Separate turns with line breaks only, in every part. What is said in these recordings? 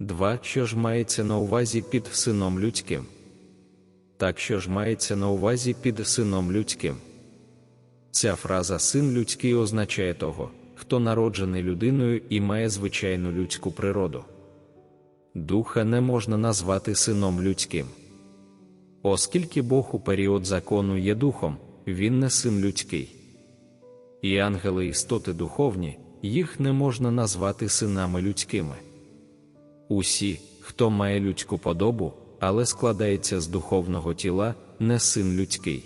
2. Що ж мається на увазі під сином людським? Так що ж мається на увазі під сином людським? Ця фраза син людський означає того, хто народжений людиною і має звичайну людську природу. Духа не можна назвати сином людським. Оскільки Бог у період закону є духом, він не син людський. І ангели істоти духовні, їх не можна назвати синами людськими. Усі, хто має людську подобу, але складається з духовного тіла, не син людський.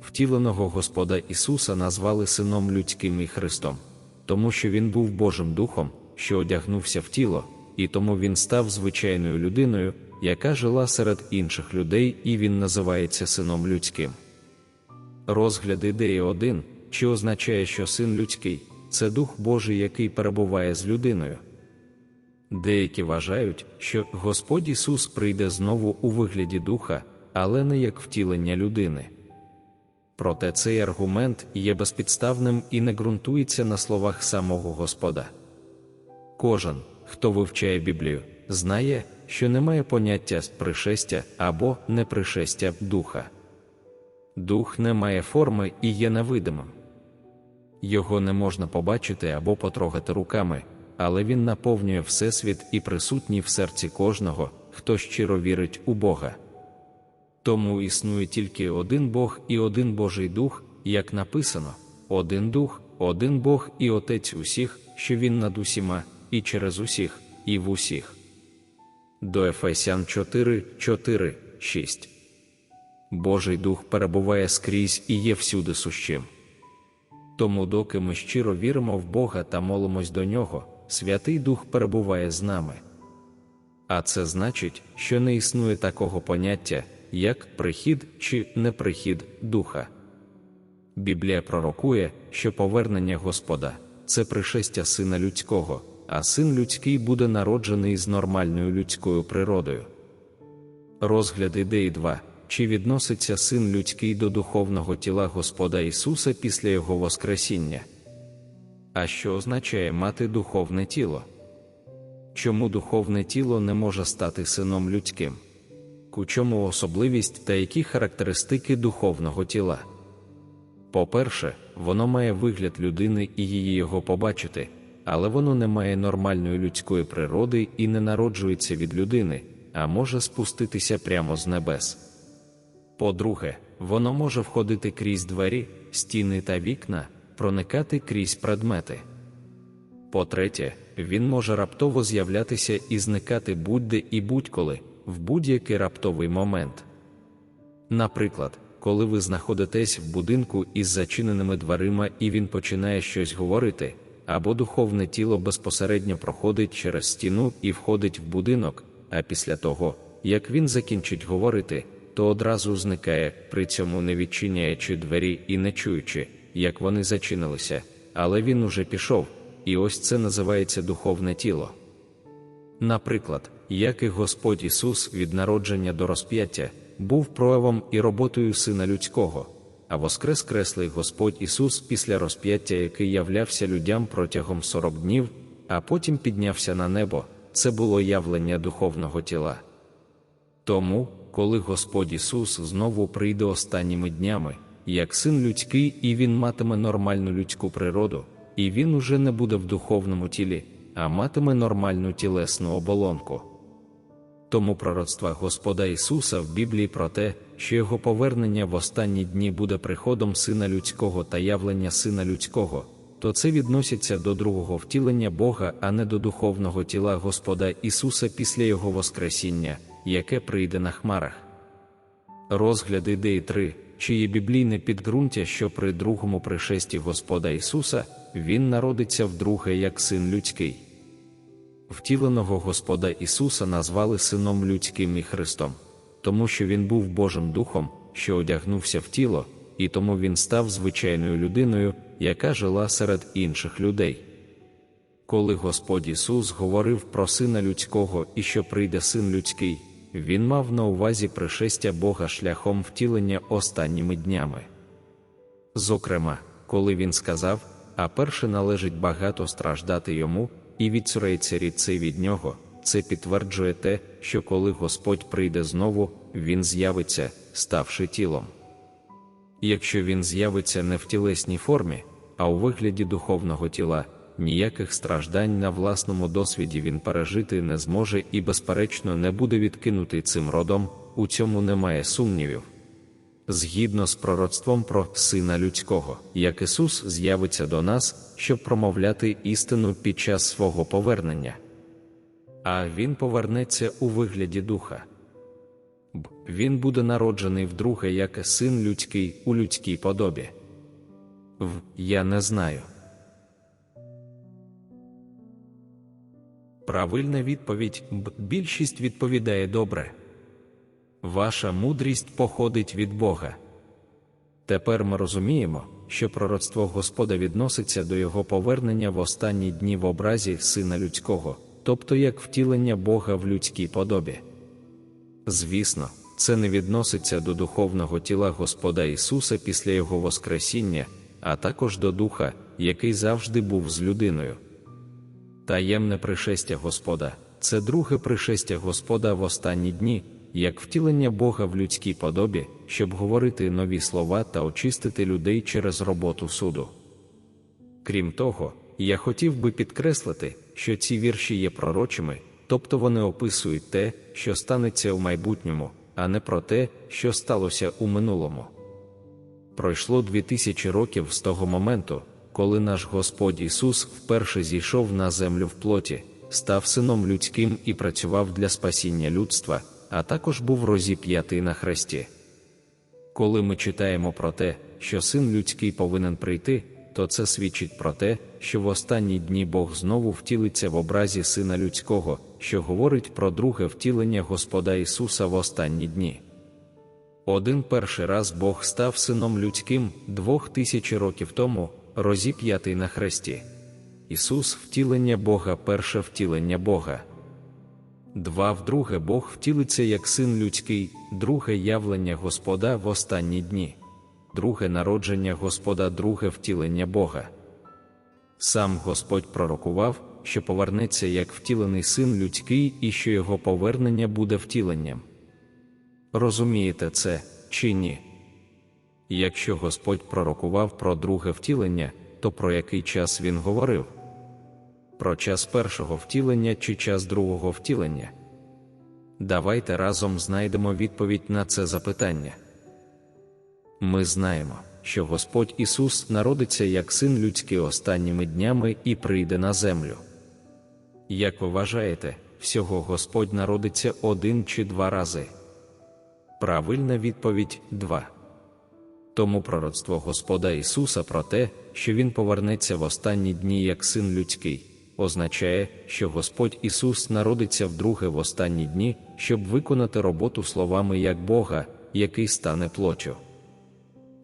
Втіленого Господа Ісуса назвали Сином людським і Христом, тому що Він був Божим Духом, що одягнувся в тіло, і тому Він став звичайною людиною, яка жила серед інших людей, і Він називається Сином людським. Розгляд ідеї один, що означає, що син людський це Дух Божий, який перебуває з людиною. Деякі вважають, що Господь Ісус прийде знову у вигляді духа, але не як втілення людини. Проте цей аргумент є безпідставним і не ґрунтується на словах самого Господа. Кожен, хто вивчає Біблію, знає, що немає поняття пришестя або непришестя духа. Дух не має форми і є невидимим. Його не можна побачити або потрогати руками, але він наповнює Всесвіт і присутній в серці кожного, хто щиро вірить у Бога. Тому існує тільки один Бог і один Божий Дух, як написано: один Дух, один Бог і Отець усіх, що Він над усіма, і через усіх, і в усіх. До Ефесян 4, 4, 6 Божий Дух перебуває скрізь і є всюди сущим. Тому, доки ми щиро віримо в Бога та молимось до Нього, Святий Дух перебуває з нами. А це значить, що не існує такого поняття, як прихід чи неприхід духа. Біблія пророкує, що повернення Господа це пришестя сина людського, а син людський буде народжений з нормальною людською природою. Розгляд ідеї 2. Чи відноситься син людський до духовного тіла Господа Ісуса після Його Воскресіння? А що означає мати духовне тіло? Чому духовне тіло не може стати сином людським? У чому особливість та які характеристики духовного тіла? По-перше, воно має вигляд людини і її його побачити, але воно не має нормальної людської природи і не народжується від людини, а може спуститися прямо з небес. По-друге, воно може входити крізь двері, стіни та вікна, проникати крізь предмети. По-третє, він може раптово з'являтися і зникати будь-де і будь-коли, в будь-який раптовий момент. Наприклад, коли ви знаходитесь в будинку із зачиненими дверима і він починає щось говорити, або духовне тіло безпосередньо проходить через стіну і входить в будинок, а після того, як він закінчить говорити, то одразу зникає, при цьому не відчиняючи двері і не чуючи, як вони зачинилися, але він уже пішов, і ось це називається духовне тіло. Наприклад, як і Господь Ісус від народження до розп'яття був проявом і роботою Сина Людського, а воскрес креслий Господь Ісус після розп'яття, який являвся людям протягом 40 днів, а потім піднявся на небо, це було явлення духовного тіла. Тому, коли Господь Ісус знову прийде останніми днями, як син людський, і Він матиме нормальну людську природу, і він уже не буде в духовному тілі, а матиме нормальну тілесну оболонку. Тому пророцтва Господа Ісуса в Біблії про те, що Його повернення в останні дні буде приходом Сина Людського та явлення Сина Людського, то це відноситься до другого втілення Бога, а не до духовного тіла Господа Ісуса після Його Воскресіння, яке прийде на хмарах. Розгляд ідеї 3, чи є біблійне підґрунтя, що при другому пришесті Господа Ісуса Він народиться вдруге як син людський. Втіленого Господа Ісуса назвали Сином Людським і Христом, тому що Він був Божим Духом, що одягнувся в тіло, і тому Він став звичайною людиною, яка жила серед інших людей. Коли Господь Ісус говорив про Сина Людського і що прийде Син Людський, Він мав на увазі пришестя Бога шляхом втілення останніми днями. Зокрема, коли він сказав, а перше належить багато страждати йому і відцюрається рідцей від нього, це підтверджує те, що коли Господь прийде знову, Він з'явиться, ставши тілом. Якщо він з'явиться не в тілесній формі, а у вигляді духовного тіла, ніяких страждань на власному досвіді він пережити не зможе і, безперечно, не буде відкинутий цим родом, у цьому немає сумнівів. Згідно з пророцтвом про Сина Людського, як Ісус з'явиться до нас, щоб промовляти істину під час свого повернення. А Він повернеться у вигляді Духа. Б. Він буде народжений вдруге як син людський у людській подобі. В. Я не знаю. Правильна відповідь Б. Більшість відповідає добре. Ваша мудрість походить від Бога. Тепер ми розуміємо, що пророцтво Господа відноситься до Його повернення в останні дні в образі Сина Людського, тобто як втілення Бога в людській подобі. Звісно, це не відноситься до духовного тіла Господа Ісуса після Його Воскресіння, а також до Духа, який завжди був з людиною. Таємне пришестя Господа це друге пришестя Господа в останні дні, як втілення Бога в людській подобі, щоб говорити нові слова та очистити людей через роботу суду. Крім того, я хотів би підкреслити, що ці вірші є пророчими, тобто вони описують те, що станеться у майбутньому, а не про те, що сталося у минулому. Пройшло дві тисячі років з того моменту, коли наш Господь Ісус вперше зійшов на землю в плоті, став сином людським і працював для спасіння людства, а також був розіп'ятий на хресті. Коли ми читаємо про те, що син людський повинен прийти, то це свідчить про те, що в останні дні Бог знову втілиться в образі Сина Людського, що говорить про друге втілення Господа Ісуса в останні дні. Один перший раз Бог став сином людським двох тисяч років тому, розіп'ятий на хресті. Ісус втілення Бога, перше втілення Бога. Два вдруге Бог втілиться як син людський, друге явлення Господа в останні дні, друге народження Господа, друге втілення Бога. Сам Господь пророкував, що повернеться як втілений син людський і що його повернення буде втіленням. Розумієте це чи ні? Якщо Господь пророкував про друге втілення, то про який час він говорив? Про час першого втілення чи час другого втілення? Давайте разом знайдемо відповідь на це запитання. Ми знаємо, що Господь Ісус народиться як син людський останніми днями і прийде на землю. Як ви вважаєте, всього Господь народиться один чи два рази? Правильна відповідь два. Тому пророцтво Господа Ісуса про те, що Він повернеться в останні дні як син людський, означає, що Господь Ісус народиться вдруге в останні дні, щоб виконати роботу словами як Бога, який стане плотю.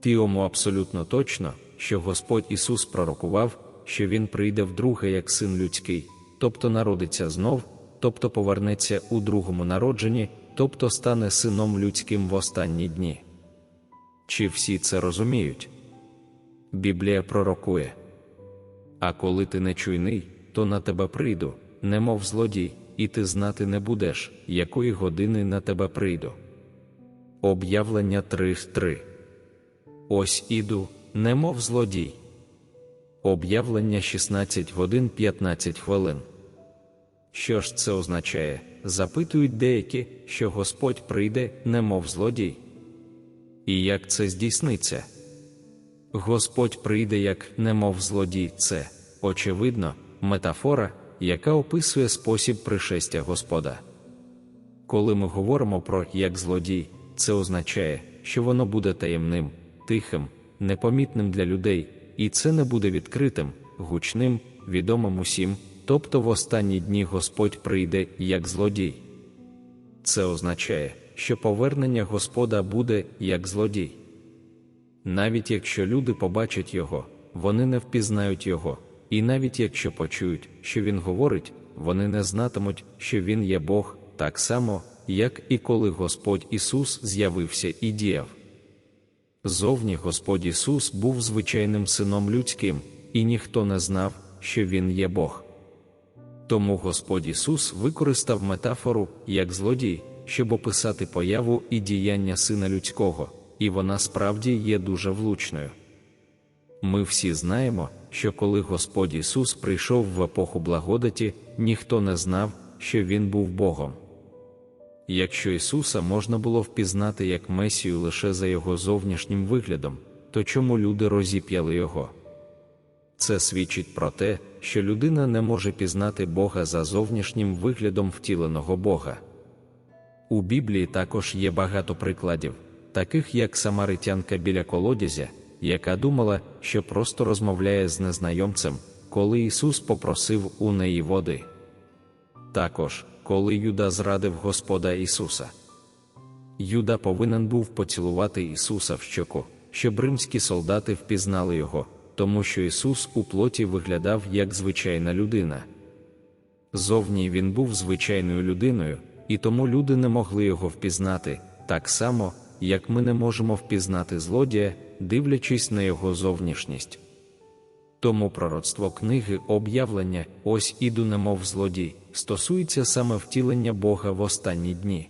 Тіому абсолютно точно, що Господь Ісус пророкував, що Він прийде вдруге як син людський, тобто народиться знов, тобто повернеться у другому народженні, тобто стане сином людським в останні дні. Чи всі це розуміють? Біблія пророкує. А коли ти не чуйний, то на тебе прийду, немов злодій, і ти знати не будеш, якої години на тебе прийду. Об'явлення 3.3 Ось іду, немов злодій. Об'явлення 16 годин 15 хвилин. Що ж це означає? Запитують деякі, що Господь прийде, немов злодій. І як це здійсниться? Господь прийде як немов злодій, це, очевидно, метафора, яка описує спосіб пришестя Господа. Коли ми говоримо про як злодій, це означає, що воно буде таємним, тихим, непомітним для людей, і це не буде відкритим, гучним, відомим усім, тобто в останні дні Господь прийде як злодій. Це означає, що повернення Господа буде як злодій. Навіть якщо люди побачать його, вони не впізнають його, і навіть якщо почують, що він говорить, вони не знатимуть, що він є Бог, так само, як і коли Господь Ісус з'явився і діяв. Зовні Господь Ісус був звичайним сином людським, і ніхто не знав, що Він є Бог. Тому Господь Ісус використав метафору як злодій, щоб описати появу і діяння Сина Людського, і вона справді є дуже влучною. Ми всі знаємо, що коли Господь Ісус прийшов в епоху благодаті, ніхто не знав, що Він був Богом. Якщо Ісуса можна було впізнати як Месію лише за його зовнішнім виглядом, то чому люди розіп'яли його? Це свідчить про те, що людина не може пізнати Бога за зовнішнім виглядом втіленого Бога. У Біблії також є багато прикладів, таких як самаритянка біля колодязя, яка думала, що просто розмовляє з незнайомцем, коли Ісус попросив у неї води. Також, коли Юда зрадив Господа Ісуса. Юда повинен був поцілувати Ісуса в щоку, щоб римські солдати впізнали його, тому що Ісус у плоті виглядав як звичайна людина. Зовні він був звичайною людиною, і тому люди не могли його впізнати, так само, як ми не можемо впізнати злодія, дивлячись на його зовнішність. Тому пророцтво книги об'явлення, ось іду немов злодій, стосується саме втілення Бога в останні дні.